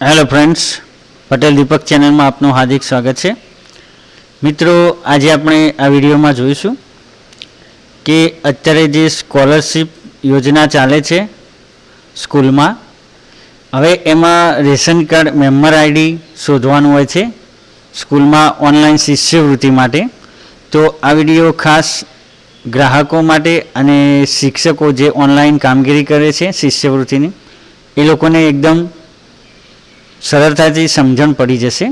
Hello friends Patel દીપક ચેનલમાં આપનું હાર્દિક સ્વાગત છે. મિત્રો, આજે આપણે આ વિડીયોમાં જોઈશું કે અત્યારે જે સ્કોલરશિપ યોજના ચાલે છે સ્કૂલમાં, હવે એમાં રેશન કાર્ડ મેમ્બર આઈડી શોધવાનું હોય છે સ્કૂલમાં ઓનલાઈન શિષ્યવૃત્તિ માટે. તો આ વીડિયો ખાસ ગ્રાહકો માટે અને શિક્ષકો જે ઓનલાઈન કામગીરી કરે છે શિષ્યવૃત્તિની, એ લોકોને એકદમ સરળતાથી સમજણ પડી જશે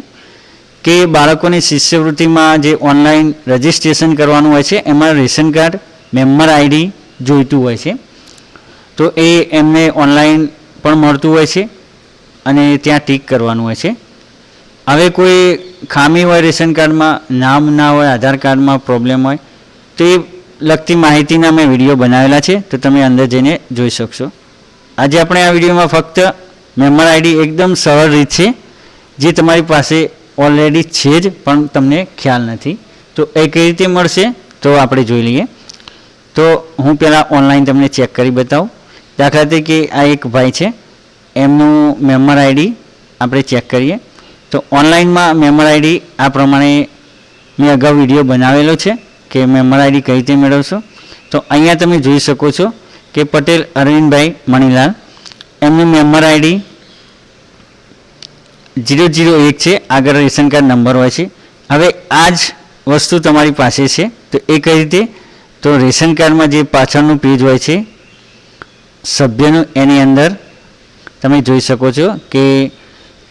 કે બાળકોની શિષ્યવૃત્તિમાં જે ઓનલાઈન રજિસ્ટ્રેશન કરવાનું હોય છે, એમાં રેશન કાર્ડ, મેમ્બર આઈડી જોઈતું હોય છે. તો એ એમને ઓનલાઈન પણ મળતું હોય છે અને ત્યાં ટીક કરવાનું હોય છે. હવે કોઈ ખામી હોય રેશન કાર્ડમાં, નામ ના હોય, આધાર કાર્ડમાં પ્રોબ્લેમ હોય, તો એ લગતી માહિતીના મેં વીડિયો બનાવેલા છે, તો તમે અંદર જઈને જોઈ શકશો. આજે આપણે આ વિડીયોમાં ફક્ત મેમ્બર આઈડી એકદમ સરળ રીત છે, જે તમારી પાસે ઓલરેડી છે જ, પણ તમને ખ્યાલ નથી. તો એ કઈ રીતે મળશે, તો આપણે જોઈ લઈએ. તો હું પહેલાં ઓનલાઈન તમને ચેક કરી બતાવું. દાખલા તરીકે આ એક ભાઈ છે, એમનું મેમ્બર આઈડી આપણે ચેક કરીએ. તો ઓનલાઈનમાં મેમ્બર આઈડી આ પ્રમાણે મેં અગાઉ વીડિયો બનાવેલો છે, કે મેમ્બર આઈડી કઈ રીતે મેળવશો. તો અહીંયા તમે જોઈ શકો છો કે પટેલ અરવિંદભાઈ મણીલાલ, એમનું મેમ્બર આઈડી જીરો જીરો એક છે. આગળ રેશન કાર્ડ નંબર હોય છે. હવે આ જ વસ્તુ તમારી પાસે છે. તો એ કઈ રીતે? તો રેશન કાર્ડમાં જે પાછળનું પેજ હોય છે, સભ્યનું એની અંદર તમે જોઈ શકો છો કે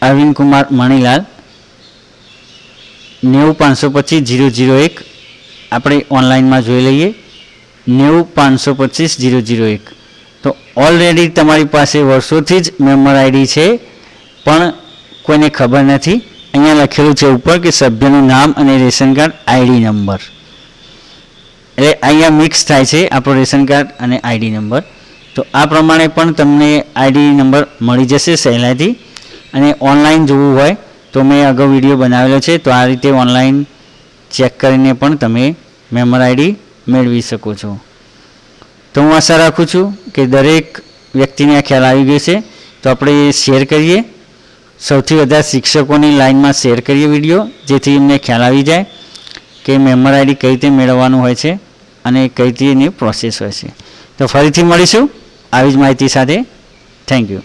અરવિંદ કુમાર મણીલાલ, નેવું પાંચસો પચીસ જીરો જીરો એક, આપણે ઓનલાઈનમાં જોઈ લઈએ. નેવું પાંચસો પચીસ જીરો જીરો એક. તો ઓલરેડી તમારી પાસે વર્ષોથી જ મેમ્બર આઈડી છે. પણ કોઈને ખબર નથી, અહીંયા લખેલું છે ઉપર કે સભ્યનું નામ અને રેશન કાર્ડ આઈડી નંબર. એટલે અહીંયા મિક્સ થાય છે આપણો રેશન કાર્ડ અને આઈડી નંબર. તો આ પ્રમાણે પણ તમને આઈડી નંબર મળી જશે સહેલાઈથી. અને ઓનલાઈન જોવું હોય તો મેં અગાઉ વીડિયો બનાવેલો છે, તો આ રીતે ઓનલાઈન ચેક કરીને પણ તમે મેમ્બર આઈડી મેળવી શકો છો. તો હું આશા રાખું છું કે દરેક વ્યક્તિને આ ખ્યાલ આવી ગયો છે. તો આપણે શેર કરીએ. સૌથી વધારે શિક્ષકોની લાઇનમાં શેર કરીએ વીડિયો, જેથી એમને ખ્યાલ આવી જાય કે મેમ્બર આઈડી કઈ રીતે મેળવવાનું હોય છે અને કઈ રીતે એની પ્રોસેસ હોય છે. તો ફરીથી મળીશું. આવી જ માહિતી સાથે. Thank you.